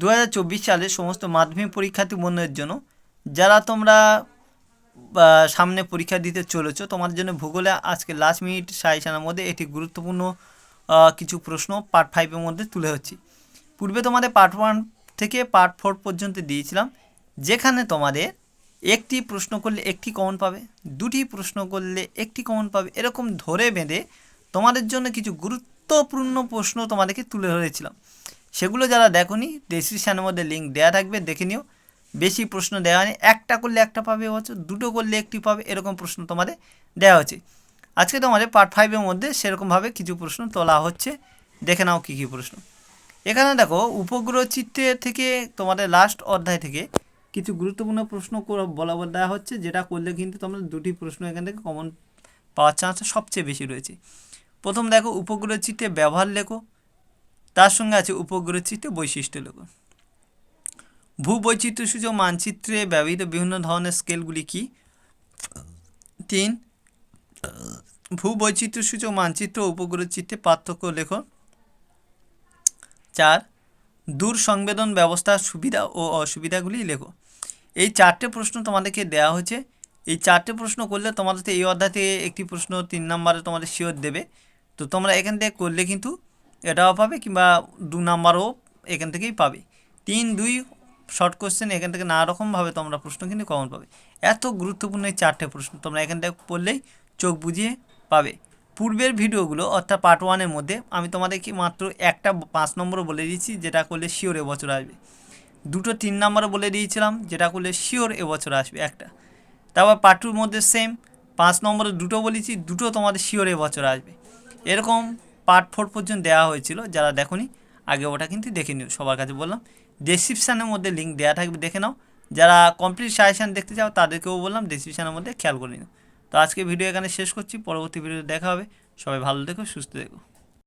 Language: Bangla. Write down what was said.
দু হাজার চব্বিশ সালে সমস্ত মাধ্যমিক পরীক্ষার্থী বন্ধুদের জন্য, যারা তোমরা সামনে পরীক্ষা দিতে চলেছো, তোমাদের জন্য ভূগোলে আজকে লাস্ট মিনিট সাজেশনের মধ্যে একটি গুরুত্বপূর্ণ কিছু প্রশ্ন পার্ট ফাইভের মধ্যে তুলে হচ্ছে পূর্বে তোমাদের পার্ট ওয়ান থেকে পার্ট ফোর পর্যন্ত দিয়েছিলাম, যেখানে তোমাদের একটি প্রশ্ন করলে একটি কমন পাবে, দুটি প্রশ্ন করলে একটি কমন পাবে, এরকম ধরে বেঁধে তোমাদের জন্য কিছু গুরুত্বপূর্ণ প্রশ্ন তোমাদেরকে তুলে ধরেছিলাম। সেগুলো যারা দেখোনি ডেসক্রিপশানের মধ্যে লিঙ্ক দেওয়া থাকবে, দেখে নিও। বেশি প্রশ্ন দেওয়া নেই একটা করলে একটা পাবে বছর দুটো করলে একটি পাবে, এরকম প্রশ্ন তোমাদের দেওয়া হচ্ছে আজকে তোমাদের পার্ট ফাইভের মধ্যে সেরকমভাবে কিছু প্রশ্ন তোলা হচ্ছে। দেখে নাও কী কী প্রশ্ন। এখানে দেখো, উপগ্রহ চিত্রের থেকে তোমাদের লাস্ট অধ্যায় থেকে কিছু গুরুত্বপূর্ণ প্রশ্ন বলা দেওয়া হচ্ছে, যেটা করলে কিন্তু তোমরা দুটি প্রশ্ন এখান থেকে কমন পাওয়ার চান্স সবচেয়ে বেশি রয়েছে। প্রথম দেখো, উপগ্রহ চিত্রে ব্যবহার লেখো। তার সঙ্গে আছে উপগ্রহ চিত্রে বৈশিষ্ট্য লেখো ভূবৈচিত্র্য সূচক মানচিত্রে ব্যবহৃত বিভিন্ন ধরনের স্কেলগুলি কি? তিন ভূবৈচিত্র্য সূচক মানচিত্র উপগ্রহ চিত্রে পার্থক্য লেখো। চার দূর সংবেদন ব্যবস্থার সুবিধা ও অসুবিধাগুলি লেখো। এই চারটে প্রশ্ন তোমাদেরকে দেওয়া হয়েছে। এই চারটে প্রশ্ন করলে তোমাদের এই অধ্যায় থেকে একটি প্রশ্ন তিন নম্বরে তোমাদের শিওর দেবে। তো তোমরা এখান থেকে করলে কিন্তু এটাও পাবে কিংবা দু নাম্বারও এখান থেকেই পাবে। তিন, দুই শর্ট কোশ্চেন এখান থেকে নানা রকমভাবে তোমরা প্রশ্ন কিন্তু কমন পাবে। এত গুরুত্বপূর্ণ এই চারটে প্রশ্ন তোমরা এখান থেকে পড়লেই চোখ বুঝিয়ে পাবে। পূর্বের ভিডিওগুলো অর্থাৎ পার্ট ওয়ানের মধ্যে আমি তোমাদেরকে মাত্র একটা পাঁচ নম্বরও বলে দিয়েছি, যেটা করলে শিওর এবছর আসবে। দুটো তিন নম্বরও বলে দিয়েছিলাম, যেটা করলে শিওর এবছর আসবে একটা। তারপর পার্ট টুর মধ্যে সেম পাঁচ নম্বরে দুটো বলেছি, দুটো তোমাদের শিওর এবছর আসবে। এরকম পার্ট ফোর পর্যন্ত দেওয়া হয়েছিল, যারা দেখনি, আগে ওটা কিন্তু দেখে নিও, সবার কাছে বললাম। ডেসক্রিপশানের মধ্যে লিঙ্ক দেওয়া থাকবে, দেখে নাও। যারা কমপ্লিট সাজেশান দেখতে চাও, তাদেরকেও বললাম ডেসক্রিপশানের মধ্যে খেয়াল করে নিও। তো আজকে ভিডিও এখানে শেষ করছি, পরবর্তী ভিডিও দেখা হবে। সবাই ভালো দেখো সুস্থ দেখো